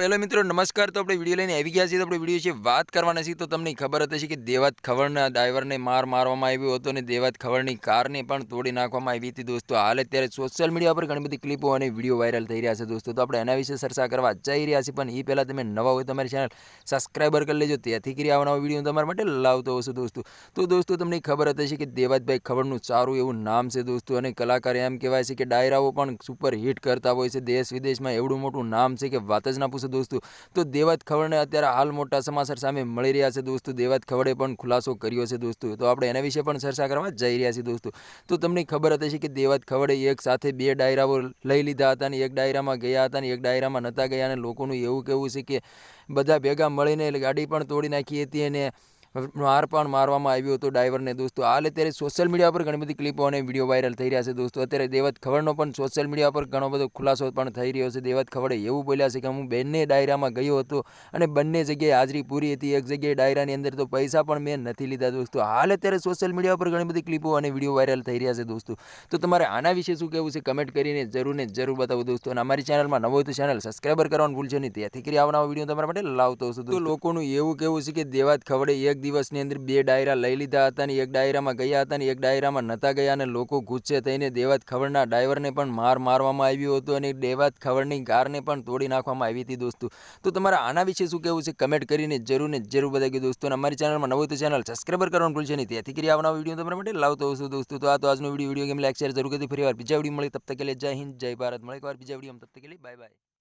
Hello મિત્રો, નમસ્કાર. તો આપણે વીડિયો લઈને આવી ગયા છીએ. તો આપણે વીડિયો છે વાત કરવાના છીએ. તો તમને ખબર હતી હશે કે દેવાત ખવડના ડ્રાઈવરને માર મારવામાં આવ્યો હતો અને દેવાત ખવડની કારને પણ તોડી નાખવામાં આવી હતી દોસ્તો. હાલ અત્યારે સોશિયલ મીડિયા પર ઘણી બધી ક્લિપો અને વીડિયો વાયરલ થઈ રહ્યા છે દોસ્તો. તો આપણે એના વિશે ચર્ચા કરવા જઈ રહ્યા છીએ. પણ એ પહેલાં તમે નવા હોય તમારી ચેનલ સબસ્ક્રાઈબર કરી લેજો. તેથી કરી આવવાનો વીડિયો તમારા માટે લાવતો હશે દોસ્તો. તો દોસ્તો, તમને ખબર હતી હશે કે દેવાતભાઈ ખવડનું સારું એવું નામ છે દોસ્તો. અને કલાકાર એમ કહેવાય છે કે ડાયરાઓ પણ સુપર હિટ કરતા હોય છે. દેશ વિદેશમાં એવડું મોટું નામ છે કે વાત જ ના પૂછો દોસ્તો. તો દેવાત ખવડને અત્યારે હાલ મોટા સમાચાર સામે મળી રહ્યા છે દોસ્તો. દેવાત ખવડે પણ ખુલાસો કર્યો છે દોસ્તો. તો આપણે એના વિશે પણ ચર્ચા કરવા જઈ રહ્યા છીએ દોસ્તો. તો તમને ખબર હતી કે દેવાત ખવડે એક સાથે બે ડાયરાઓ લઈ લીધા હતા અને એક ડાયરામાં ગયા હતા અને એક ડાયરામાં નહોતા ગયા અને લોકોનું એવું કહેવું છે કે બધા ભેગા મળીને ગાડી પણ તોડી નાખી હતી અને માર પણ મારવામાં આવ્યો હતો ડ્રાઈવરને દોસ્તો. હાલ અત્યારે સોશિયલ મીડિયા પર ઘણી બધી ક્લિપો અને વીડિયો વાયરલ થઈ રહ્યા છે દોસ્તો. અત્યારે દેવત ખવડનો પણ સોશિયલ મીડિયા પર ઘણો બધો ખુલાસો પણ થઈ રહ્યો છે. દેવત ખવડે એવું બોલ્યા છે કે હું બંને ડાયરામાં ગયો હતો અને બંને જગ્યાએ હાજરી પૂરી હતી. એક જગ્યાએ ડાયરાની અંદર તો પૈસા પણ મેં નથી લીધા દોસ્તો. હાલ અત્યારે સોશિયલ મીડિયા પર ઘણી બધી ક્લિપો અને વીડિયો વાયરલ થઈ રહ્યા છે દોસ્તો. તો તમારે આના વિશે શું કહેવું છે કમેન્ટ કરીને જરૂર ને જરૂર બતાવો દોસ્તો. અને અમારી ચેનલમાં નવો તો ચેનલ સબસ્ક્રાઈબર કરવાનું ભૂલશો નહીં. ત્યાંથી કરી આવનારો વીડિયો તમારા માટે લાવતો હશે તો લોકોનું એવું કહેવું છે કે દેવાત ખવડે એક દિવસની અંદર બે ડાયરા લઈ લીધા હતા અને એક ડાયરામાં ગયા હતા અને એક ડાયરામાં નહોતા ગયા અને લોકો ગુસ્સે થઈને દેવાત ખવડના ડ્રાઈવરને પણ માર મારવામાં આવ્યો હતો અને દેવાત ખવડની કારને પણ તોડી નાખવામાં આવી હતી દોસ્તો. તો તમારા આના વિશે શું કહેવું છે? કમેન્ટ કરીને જરૂર ને જરૂર બતાવી દોસ્તો. અને અમારી ચેનલમાં નવું તો ચેનલ સબસ્ક્રાઈબર કરવાનું ભૂલશે નહીં. ત્યાંથી કરી આવવાનો વીડિયો તમારા માટે લાવતો હશું દોસ્તો. તો આ તો આજનો video. Video game like, share જરૂર કરી ફરી વાર બીજા વીડિયો મળી તબ તક કે જય હિન્દ, જય ભારત. મળે એક વાર બીજા વીડિયો તબ તક બાય બાય.